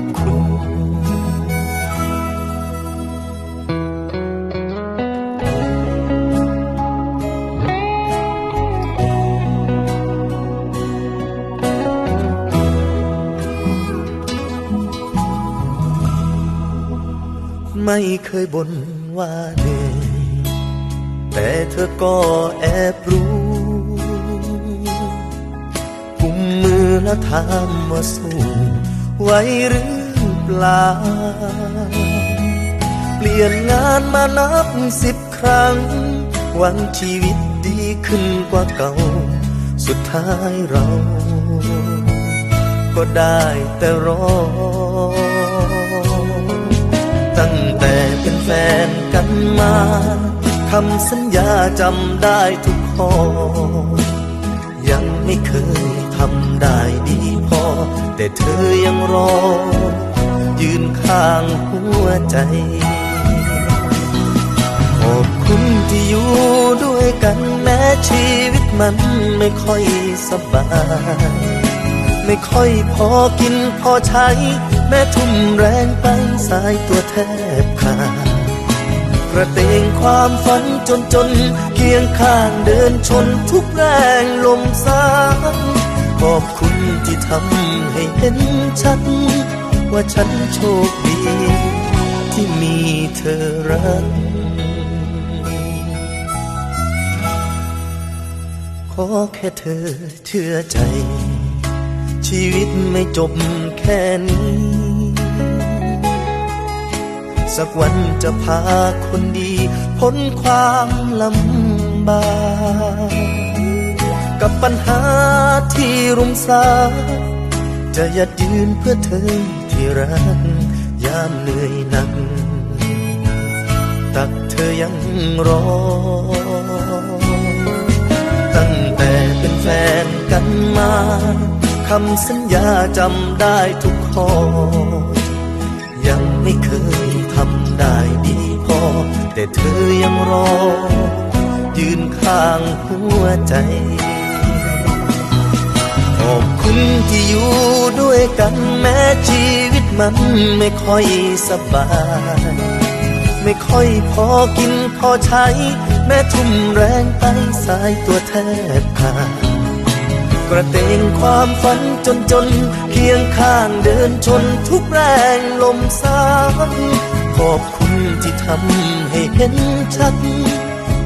อบคุณไม่เคยบ่นว่าเหนื่อยแต่เธอก็แอบรู้กุมมือแล้วถามว่าสู้ ไหวหรือเปล่า เปลี่ยนงานมานับสิบครั้งหวังชีวิตดีขึ้นกว่าเก่า สุดท้ายเรา ก็ได้แต่รอ ตั้งแต่เป็นแฟนกันมาคำสัญญาจำได้ทุกข้อ ยังไม่เคยทำได้ดีพอ แต่เธอยังรอ ยืนข้างหัวใจ ขอบคุณที่อยู่ด้วยกันแม้ชีวิตมันไม่ค่อยสบาย ไม่ค่อยพอกินพอใช้ แม้ทุ่มแรงไปสายตัวแทบขาด กระเตงความฝันจนจน เคียงข้างเดินชนทุกแรงลมสายขอบคุณที่ทำให้เห็นชัด ว่าฉันโชคดี ที่มีเธอรัก ขอแค่เธอเชื่อใจ ชีวิตไม่จบแค่นี้ สักวันจะพาคนดีพ้นความลำบากกับปัญหาที่รุมสาจะยัดยืนเพื่อเธอที่รักยามเหนื่อยหนัก ตักเธอยังรอ ตั้งแต่เป็นแฟนกันมาคำสัญญาจำได้ทุกข้อ ยังไม่เคยำได้ดีพอ แต่เธอยังรอ ยืนข้างหัวใจ ขอบคุณที่อยู่ด้วยกันแม้ชีวิตมันไม่ค่อยสบาย ไม่ค่อยพอกินพอใช้ แม้ทุ่มแรงไปสายตัวแทบขาดกระเตงความฝันจนจนเคียงข้างเดินชนทุกแรงลมสายข อบคุณที่ทำให้เห็นชัด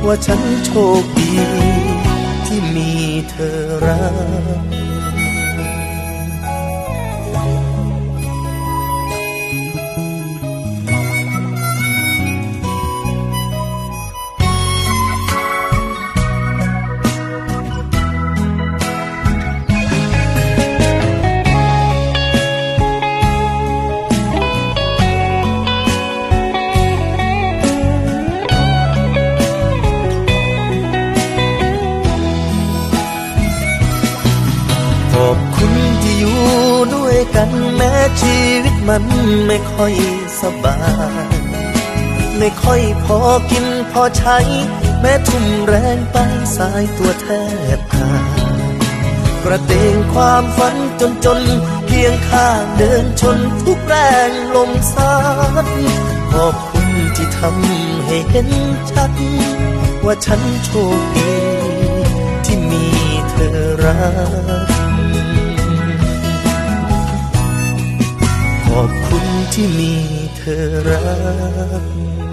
ว่าฉันโชคดี ที่มีเธอรัก อบคุณที่อยู่ด้วยกันแม้ชีวิตมันไม่ค่อยสบาย ไม่ค่อยพอกินพอใช้ แม้ทุ่มแรงไปสายตัวแทบขาดกระเตงความฝันจนจนเคียงข้างเดินชนทุกแรงลมซัดขอบคุณที่ทำให้เห็นชัด ว่าฉันโชคดีที่มีเธอรัก อบคุณที่มีเธอรัก